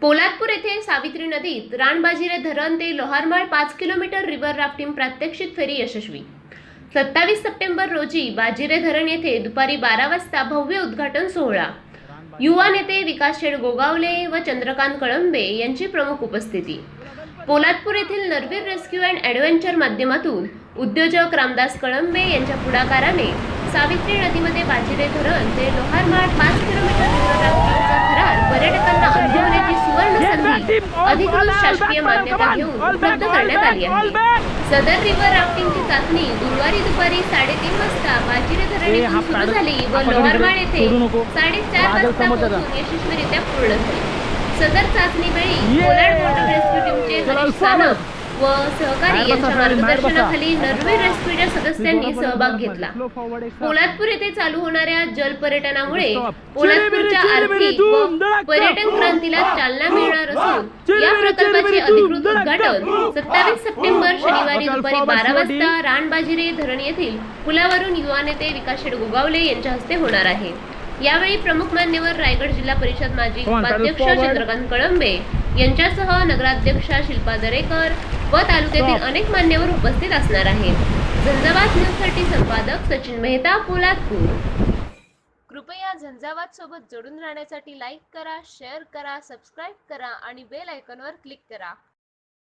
पोलादपूर येथे सावित्री नदीत रानबाजिरे धरण ते लोहारमाळ पाच किलोमीटर रिव्हर राफ्टिंग प्रात्यक्षिक फेरी यशस्वी. सत्तावीस सप्टेंबर रोजी बाजीरे धरण येथे दुपारी बारा वाजता भव्य उद्घाटन सोहळा. युवा नेते विकास शेड गोगावले व चंद्रकांत कळंबे यांची प्रमुख उपस्थिती. पोलादपूर येथील नरवीर रेस्क्यू अँड ॲडव्हेंचर माध्यमातून उद्योजक रामदास कळंबे यांच्या पुढाकाराने सावित्री नदीमध्ये बाजिरे धरण ते लोहारमाळ पाच अधिकृत शासकीय मान्यता घेऊन उपलब्ध करण्यात आली आहे सदर रिव्हर राफ्टिंगची चाचणी गुरुवारी दुपारी साडेतीन वाजता बाजिरे धरण सुरू झाली व इकडे येथे. साडेचार वाजता. पोहोचून यशस्वीरित्या पूर्ण झाली सदर चाचणीवेळी! कोलाड वॉटर रेस्क्यू टीमचे. सानप व सहकारी यांच्या. मार्गदर्शनाखाली नरवीर रेस्क्यूच्या सदस्यांनी सहभाग घेतला पोलादपूर येथे चालू होणाऱ्या जल पर्यटनामुळे. पोलादपूरच्या आर्थिक व पर्यटन. क्रांतीला चालना मिळणार असून या प्रकल्पाचे अधिकृत उद्घाटन. सत्तावीस सप्टेंबर शनिवारी दुपारी बारा. वाजता रानबाजिरे धरण येथील पुलावरून युवा नेते विकास शेड गोगावले यांच्या हस्ते होणार आहे यावेळी प्रमुख मान्यवर रायगड जिल्हा परिषद माजी उपाध्यक्ष. चंद्रकांत कळंबे यांच्यासह नगराध्यक्षा शिल्पा दरेकर व तालुक्यातील. अनेक मान्यवर उपस्थित असणार आहेत. झंझावात न्यूजसाठी संपादक सचिन मेहता पोलादपूर कृपया झंझावात सोबत जोडून राहण्यासाठी लाईक करा शेअर करा सबस्क्राईब करा आणि बेल आयकॉनवर क्लिक करा.